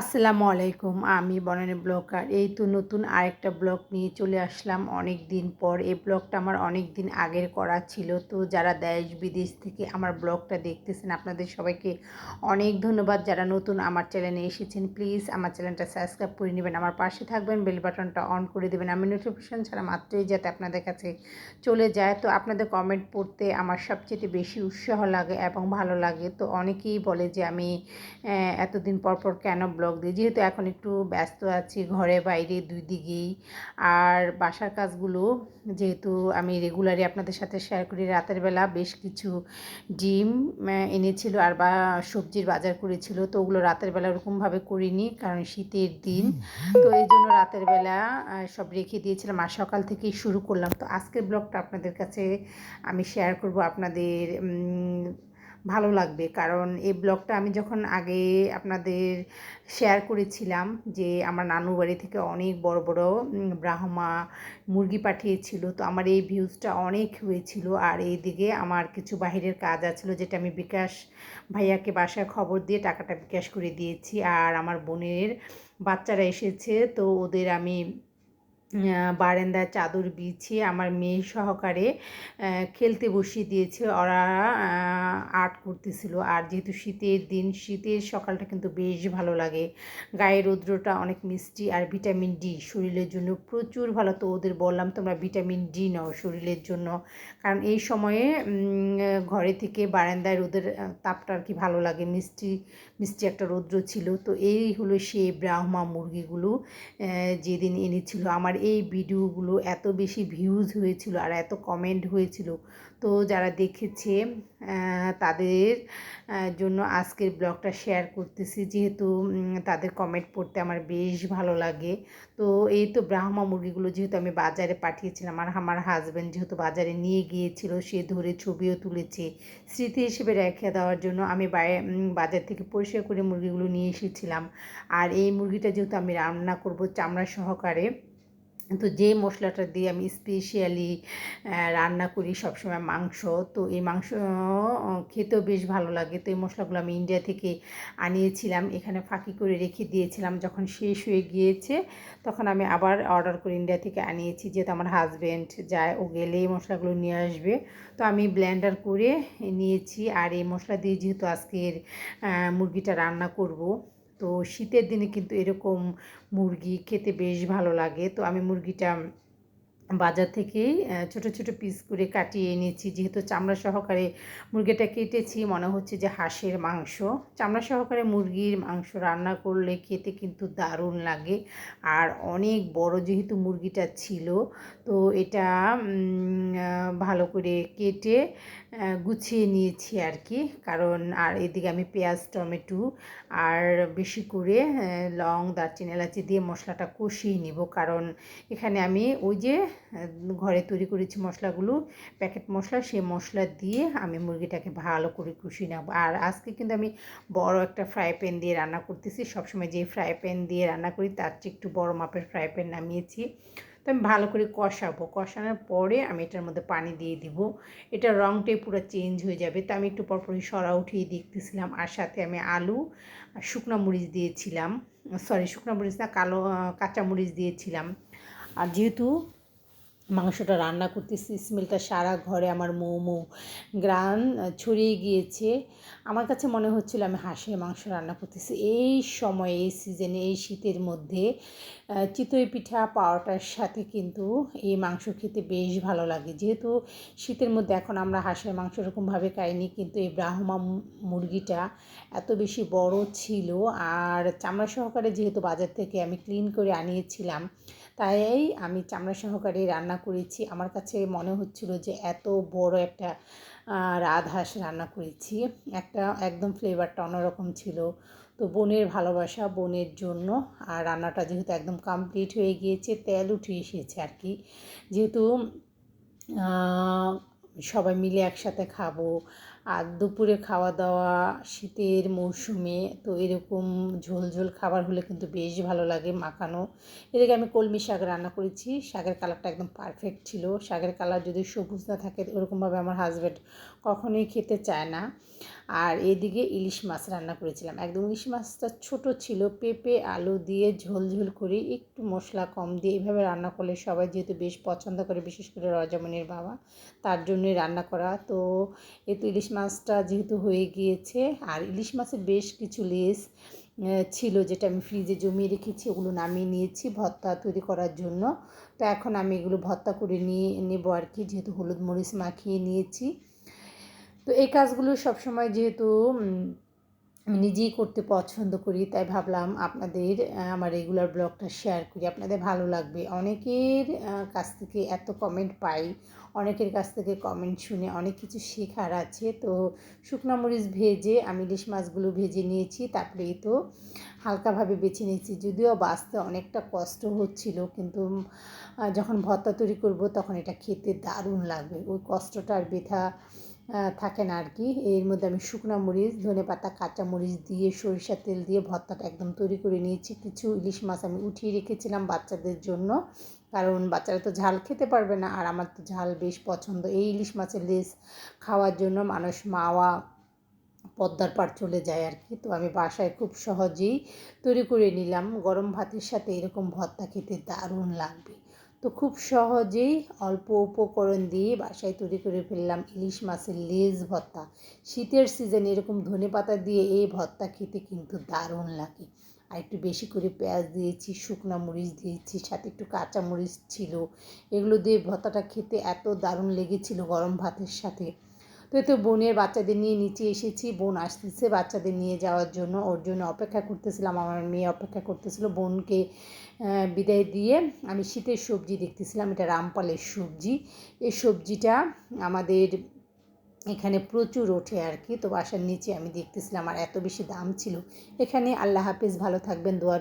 আসসালামু আলাইকুম, আমি বনানী ব্লগার। এই তো নতুন আরেকটা ব্লগ নিয়ে চলে আসলাম। অনেক দিন পর এই ব্লগটা আমার অনেক দিন আগের করা ছিল। তো যারা দেশ বিদেশ থেকে আমার ব্লগটা দেখতেছেন, আপনাদের সবাইকে অনেক ধন্যবাদ। যারা নতুন আমার চ্যানেলে এসেছেন, প্লিজ আমার চ্যানেলটা সাবস্ক্রাইব করে নেবেন। আমার পাশে থাকবেন, বেল বাটনটা অন করে দেবেন। আমি নোটিফিকেশান ছাড়া মাত্রই যাতে আপনাদের কাছে চলে যায়। তো আপনাদের কমেন্ট পড়তে আমার সবচেয়ে বেশি উৎসাহ লাগে এবং ভালো লাগে। তো অনেকেই বলে যে আমি এতদিন পর পর কেন ব্লগ দিই যেহেতু এখন একটু ব্যস্ত আছি ঘরে বাইরে দুই দিকেই আর বাসার কাজগুলো যেহেতু আমি রেগুলারই আপনাদের সাথে শেয়ার করি রাতের বেলা বেশ কিছু ডিম এনেছিল আর বা সবজির বাজার করেছিল তো ওগুলো রাতের বেলা ওরকমভাবে করিনি কারণ শীতের দিন। তো এই জন্য রাতের বেলা সব রেখে দিয়েছিলাম আর সকাল থেকেই শুরু করলাম। তো আজকের ব্লগটা আপনাদের কাছে আমি শেয়ার করব আপনাদের ভালো লাগবে। কারণ এই ব্লগটা আমি যখন আগে আপনাদের শেয়ার করেছিলাম যে আমার নানু বাড়ি থেকে অনেক বড় বড় ব্রাহ্মা মুরগি পাঠিয়েছিল, তো আমার এই ভিউজটা অনেক হয়েছিল। আর এইদিকে আমার কিছু বাহিরের কাজ আছিল যেটা আমি বিকাশ ভাইয়াকে বাসায় খবর দিয়ে টাকাটা বিকাশ করে দিয়েছি। আর আমার বোনের বাচ্চারা এসেছে, তো ওদের আমি আহ, বারান্দায় চাদর বিছিয়ে আমার মেয়ে সহকারে খেলতে বসিয়ে দিয়েছে। ওরা আর্ট করতেছিল। আর যেহেতু শীতের দিন শীতের সকালটা কিন্তু বেশ ভালো লাগে। গায়ের রৌদ্রটা অনেক মিষ্টি আর ভিটামিন ডি শরীরের জন্য প্রচুর ভালো। তো ওদের বললাম তোমরা ভিটামিন ডি নাও শরীরের জন্য। কারণ এই সময়ে ঘরে থেকে বারান্দায় রোদের তাপটা আর কি ভালো লাগে। মিষ্টি মিষ্টি একটা রৌদ্র ছিল। তো এই হলো সেই ব্রাহ্মা মুরগিগুলো যেদিন এনেছিল। আমার এই ভিডিওগুলো এত বেশি ভিউজ হয়েছিল আর এত কমেন্ট হয়েছিল। তো যারা দেখেছে তাদের জন্য আজকের ব্লগটা শেয়ার করতেছি। যেহেতু তাদের কমেন্ট পড়তে আমার বেশ ভালো লাগে। তো এই তো ব্রাহ্মা মুরগিগুলো যেহেতু আমি বাজারে পাঠিয়েছিলাম আর আমার হাজব্যান্ড যেহেতু বাজারে নিয়ে গিয়েছিল, সে ধরে ছবিও তুলেছে। স্মৃতি হিসেবে রেখে দেওয়ার জন্য আমি বাজার থেকে পরিষ্কার করে মুরগিগুলো নিয়ে এসেছিলাম। আর এই মুরগিটা যেহেতু আমি রান্না করব চামড়া সহকারে তো যে মশলাটা দিয়ে আমি স্পেশালি রান্না করি সবসময় মাংস, তো এই মাংস খেতেও বেশ ভালো লাগে। তো এই মশলাগুলো আমি ইন্ডিয়া থেকে আনিয়েছিলাম। এখানে ফাঁকি করে রেখে দিয়েছিলাম। যখন শেষ হয়ে গিয়েছে, তখন আমি আবার অর্ডার করে ইন্ডিয়া থেকে আনিয়েছি। যেহেতু আমার হাজব্যান্ড যায়, ও গেলে এই মশলাগুলো নিয়ে আসবে। তো আমি ব্লেন্ডার করে নিয়েছি। আর এই মশলা দিয়ে যেহেতু আজকের মুরগিটা রান্না করব তো শীতের দিনে কিন্তু এরকম মুরগি খেতে বেশ ভালো লাগে। তো আমি মুরগিটা বাজার আহ, ছোট ছোট পিস করে কাটিয়ে এনেছি। যেহেতু চামড়া সহকারে মুরগিটা কেটেছি মনে হচ্ছে যে হাঁসের মাংস। চামড়া সহকারে মুরগির মাংস রান্না করলে খেতে কিন্তু দারুণ লাগে। আর অনেক বড় যেহেতু মুরগিটা ছিল তো এটা ভালো করে কেটে গুছিয়ে নিয়েছি আর কি কারণ আর এদিকে আমি পেঁয়াজ টমেটো আর বেশি করে লং দারচিনি এলাচি দিয়ে মশলাটা কষিয়ে নিব। কারণ এখানে আমি ওই যে ঘরে তৈরি করেছি মশলাগুলো প্যাকেট মশলা সেই মশলা দিয়ে আমি মুরগিটাকে ভালো করে কষিয়ে নেব। আর আজকে কিন্তু আমি বড় একটা ফ্রাই প্যান দিয়ে রান্না করতেছি। সবসময় যে ফ্রাই প্যান দিয়ে রান্না করি, তার চেয়ে একটু বড় মাপের ফ্রাই প্যান নামিয়েছি। তো আমি ভালো করে কষাবো। কষানোর পরে আমি এটার মধ্যে পানি দিয়ে দিব। এটার রঙটাই পুরো চেঞ্জ হয়ে যাবে। তো আমি একটু পরপরই সরা উঠিয়ে দেখতেছিলাম। আর সাথে আমি আলু আর শুকনো মরিচ দিয়েছিলাম। সরি শুকনো মরিচ না, কালো কাঁচা মরিচ দিয়েছিলাম। আর যেহেতু মাংসটা রান্না করতেছি। স্মেলটা সারা ঘরে আমার মোমো গ্রান ছড়িয়ে গিয়েছে। আমার কাছে মনে হচ্ছিল আমি হাঁসের মাংস রান্না করতেছি। এই সময়ে, এই সিজনে এই শীতের মধ্যে চিতই পিঠা, পাওয়াটার সাথে কিন্তু এই মাংস খেতে বেশ ভালো লাগে। যেহেতু শীতের মধ্যে এখন আমরা হাঁসের মাংস এরকমভাবে খাইনি, কিন্তু এই ব্রাহ্মা মুরগিটা এত বেশি বড় ছিল। আর চামড়া সহকারে যেহেতু বাজার থেকে আমি ক্লিন করে আনিয়েছিলাম তাই আমি চামড়া সহকারে রান্না করেছি। আমার কাছে মনে হচ্ছিল যে এত বড় একটা রাজহাঁস রান্না করেছি। একটা একদম ফ্লেভারটা অন্যরকম ছিল। তো বোনের ভালোবাসা, বোনের জন্য। আর রান্নাটা যেহেতু একদম কমপ্লিট হয়ে গিয়েছে, তেল উঠে এসেছে আর কি। যেহেতু সবাই মিলে একসাথে খাব আর দুপুরে খাওয়া দাওয়া শীতের মৌসুমে তো এরকম ঝোল ঝোল খাবার হলে কিন্তু বেশ ভালো লাগে মাখানো। এদিকে আমি কলমি শাক রান্না করেছি, শাকের কালারটা একদম পারফেক্ট ছিল। শাকের কালার যদি সবুজ না থাকে, ওরকমভাবে আমার হাজব্যান্ড কখনোই খেতে চায় না। আর এদিকে ইলিশ মাছ রান্না করেছিলাম। একদম ইলিশ মাছটা ছোট ছিল, পেঁপে, আলু দিয়ে ঝোল ঝোল করে একটু মশলা কম দিয়ে এভাবে রান্না করলে সবাই যেহেতু বেশ পছন্দ করে, বিশেষ করে রজমনির বাবা, তার জন্যই রান্না করা। তো এ তো ইলিশ মাছটা যেহেতু হয়ে গিয়েছে, আর ইলিশ মাছের বেশ কিছু লেস ছিল যেটা আমি ফ্রিজে জমিয়ে রেখেছি, ওগুলো নামিয়ে নিয়েছি ভর্তা তৈরি করার জন্য। তো এখন আমি এগুলো ভর্তা করে নিয়ে নেব আর কি, যেহেতু হলুদ মরিচ মাখিয়ে নিয়েছি। তো এই কাজগুলো সবসময় যেহেতু আমি নিজেই করতে পছন্দ করি, তাই ভাবলাম আপনাদের আমার রেগুলার ব্লগটা শেয়ার করি। আপনাদের ভালো লাগবে। অনেকের কাছ থেকে এত কমেন্ট পাই, অনেকের কাছ থেকে কমেন্ট শুনে অনেক কিছু শেখার আছে। তো শুকনো মরিচ ভেজে আমি ইলিশ মাছগুলো ভেজে নিয়েছি তারপরে তো হালকাভাবে বেছে নিয়েছি। যদিও বাঁচতে অনেকটা কষ্ট হচ্ছিল, কিন্তু যখন ভর্তা তৈরি করব তখন এটা খেতে দারুণ লাগবে। ওই কষ্টটা আর ব্যথা থাকে না আর কি। এর মধ্যে আমি শুকনো মরিচ, ধনে পাতা, কাঁচা মরিচ দিয়ে সরিষার তেল দিয়ে ভর্তাটা একদম তৈরি করে নিয়েছি। কিছু ইলিশ মাছ আমি উঠিয়ে রেখেছিলাম বাচ্চাদের জন্য। কারণ বাচ্চারা তো ঝাল খেতে পারবে না, আর আমার তো ঝাল বেশ পছন্দ। এই ইলিশ মাছের লেস খাওয়ার জন্য মানুষ মাওয়া, পদ্মার পাড় চলে যায় আর কি। তো আমি বাসায় খুব সহজেই তৈরি করে নিলাম। গরম ভাতের সাথে এরকম ভর্তা খেতে দারুণ লাগবে। তো খুব সহজেই অল্প উপকরণ দিয়ে বাসায় তৈরি করে ফেললাম ইলিশ মাছের লেজ ভর্তা। শীতের সিজনে এরকম ধনে পাতা দিয়ে এই ভর্তা খেতে কিন্তু দারুণ লাগে। আর একটু বেশি করে পেঁয়াজ দিয়েছি, শুকনা মরিচ দিয়েছি, সাথে একটু কাঁচা মরিচ ছিল। এগুলো দিয়ে ভর্তাটা খেতে এত দারুণ লেগেছিল গরম ভাতের সাথে। তো তো বোনের বাচ্চাদের নিয়ে নিচে এসেছি। বোন আসতেছে বাচ্চাদের নিয়ে যাওয়ার জন্য। ওর জন্য অপেক্ষা করতেছিলাম। আমার মেয়ে অপেক্ষা করতেছিল বোনকে বিদায় দিয়ে। আমি শীতের সবজি দেখতেছিলাম। এটা রামপালের সবজি। এই সবজিটা আমাদের এখানে প্রচুর ওঠে আর কি তো বাসার নিচে আমি দেখতেছিলাম আর এত বেশি দাম ছিল। এখানে আল্লাহ হাফিজ ভালো থাকবেন দোয়ার